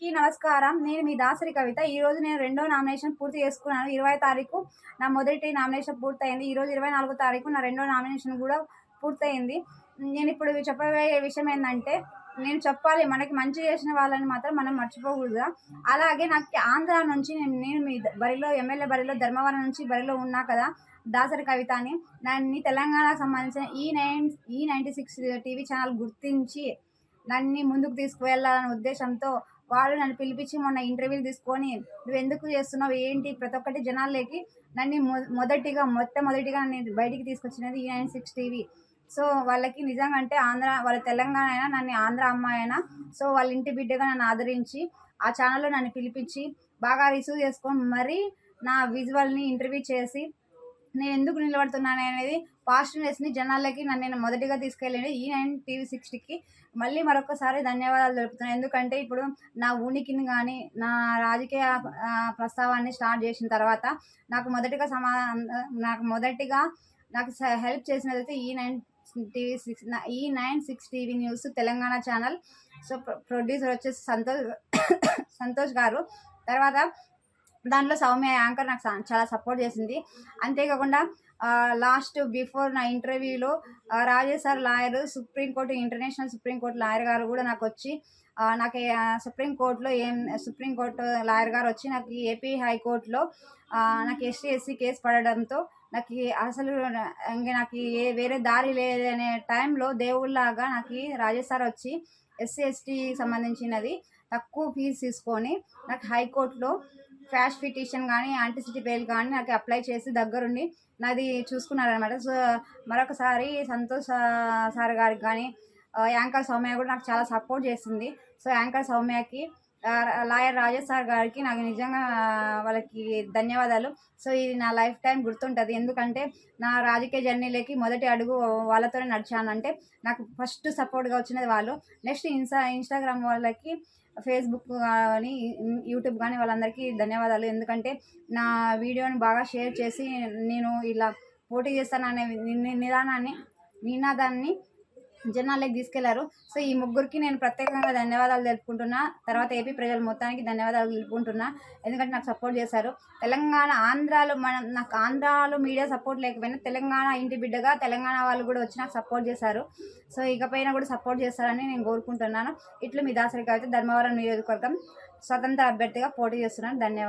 కి నమస్కారం. నేను మీ దాసరి కవిత. ఈరోజు నేను రెండో నామినేషన్ పూర్తి చేసుకున్నాను. ఇరవై తారీఖు నా మొదటి నామినేషన్ పూర్తయింది. ఈ రోజు ఇరవై నాలుగో తారీఖు నా రెండో నామినేషన్ కూడా పూర్తయింది. నేను ఇప్పుడు చెప్పబోయే విషయం ఏంటంటే నేను చెప్పాలి మనకి మంచి చేసిన వాళ్ళని మాత్రం మనం మర్చిపోకూడదు. అలాగే నాకు ఆంధ్ర నుంచి నేను నేను మీ బరిలో ఎమ్మెల్యే బరిలో ధర్మవరం నుంచి బరిలో ఉన్నా కదా దాసరి కవిత అని. నన్ను తెలంగాణకు సంబంధించిన ఈ నైన్ ఈ నైంటీ సిక్స్ టీవీ ఛానల్ గుర్తించి నన్ను ముందుకు తీసుకువెళ్ళాలనే ఉద్దేశంతో వాళ్ళు నన్ను పిలిపించి మొన్న ఇంటర్వ్యూలు తీసుకొని నువ్వు ఎందుకు చేస్తున్నావు? ఏంటి? ప్రతి ఒక్కటి జనాల్లోకి నన్ను మొ మొదటిగా మొట్టమొదటిగా నేను బయటికి తీసుకొచ్చినది ఈ నైన్ సిక్స్ టీవీ. సో వాళ్ళకి నిజంగా అంటే ఆంధ్ర వాళ్ళ తెలంగాణ అయినా నన్ను ఆంధ్ర అమ్మాయి అయినా సో వాళ్ళ ఇంటి బిడ్డగా నన్ను ఆదరించి ఆ ఛానల్లో నన్ను పిలిపించి బాగా రిసీవ్ చేసుకొని మరీ నా విజువల్ని ఇంటర్వ్యూ చేసి నేను ఎందుకు నిలబడుతున్నాను అనేది పాజిటివ్నెస్ని జనాలకి నన్ను నేను మొదటిగా తీసుకెళ్ళింది ఈ నైన్ టీవీ సిక్స్టీకి. మళ్ళీ మరొకసారి ధన్యవాదాలు తెలుపుతున్నాను. ఎందుకంటే ఇప్పుడు నా ఉనికిని కానీ నా రాజకీయ ప్రస్తావాన్ని స్టార్ట్ చేసిన తర్వాత నాకు మొదటిగా సమా నాకు మొదటిగా నాకు హెల్ప్ చేసినదైతే ఈ నైన్ టీవీ సిక్స్ ఈ nine six TV news Telangana channel. So producer వచ్చేసి సంతోష్ సంతోష్ గారు. తర్వాత దాంట్లో సౌమ్య యాంకర్ నాకు చాలా సపోర్ట్ చేసింది. అంతేకాకుండా లాస్ట్ బిఫోర్ నా ఇంటర్వ్యూలో Rajesh sir lawyer supreme court international supreme court lawyer garu కూడా నాకు వచ్చి నాకు సుప్రీంకోర్టులో ఏం సుప్రీంకోర్టు లాయర్ గారు వచ్చి నాకు ఏపీ హైకోర్టులో నాకు ఎస్సీ ఎస్సీ కేసు పడడంతో నాకు అసలు ఇంకా నాకు ఏ వేరే దారి లేదనే టైంలో దేవుళ్ళలాగా నాకు రాజేష్ సార్ వచ్చి ఎస్సీ ఎస్టీ సంబంధించినది తక్కువ ఫీజు తీసుకొని నాకు హైకోర్టులో ఫ్యాష్ ఫిటిషన్ కానీ యాంటిసిటీ బెయిల్ కానీ నాకు అప్లై చేసి దగ్గరుండి నాది చూసుకున్నారనమాట. సో మరొకసారి సంతోష్ సార్ గారికి కానీ యాంకర్ సౌమ్య కూడా నాకు చాలా సపోర్ట్ చేసింది. సో యాంకర్ సౌమ్యకి లాయర్ రాజేష్ సార్ గారికి నాకు నిజంగా వాళ్ళకి ధన్యవాదాలు. సో ఇది నా లైఫ్ టైం గుర్తుంటుంది. ఎందుకంటే నా రాజకీయ జర్నీలోకి మొదటి అడుగు వాళ్ళతోనే నడిచానంటే నాకు ఫస్ట్ సపోర్ట్గా వచ్చినది వాళ్ళు. నెక్స్ట్ ఇన్స్టా ఇన్స్టాగ్రామ్ వాళ్ళకి ఫేస్బుక్ కానీ యూట్యూబ్ కానీ వాళ్ళందరికీ ధన్యవాదాలు. ఎందుకంటే నా వీడియోని బాగా షేర్ చేసి నేను ఇలా పోటీ చేస్తాననే నిదానాన్ని నినాదాన్ని జనాలకి తీసుకెళ్ళారు. సో ఈ ముగ్గురికి నేను ప్రత్యేకంగా ధన్యవాదాలు తెలుపుకుంటున్నా. తర్వాత ఏపీ ప్రజలు మొత్తానికి ధన్యవాదాలు తెలుపుకుంటున్నా. ఎందుకంటే నాకు సపోర్ట్ చేశారు. తెలంగాణ ఆంధ్రాలో మనం నాకు ఆంధ్రాలో మీడియా సపోర్ట్ లేకపోయినా తెలంగాణ ఇంటి బిడ్డగా తెలంగాణ వాళ్ళు కూడా వచ్చి నాకు సపోర్ట్ చేశారు. సో ఇకపైన కూడా సపోర్ట్ చేస్తారని నేను కోరుకుంటున్నాను. ఇట్లు మీ దాసరికి అయితే ధర్మవరం నియోజకవర్గం స్వతంత్ర అభ్యర్థిగా పోటీ చేస్తున్నాను. ధన్యవాదాలు.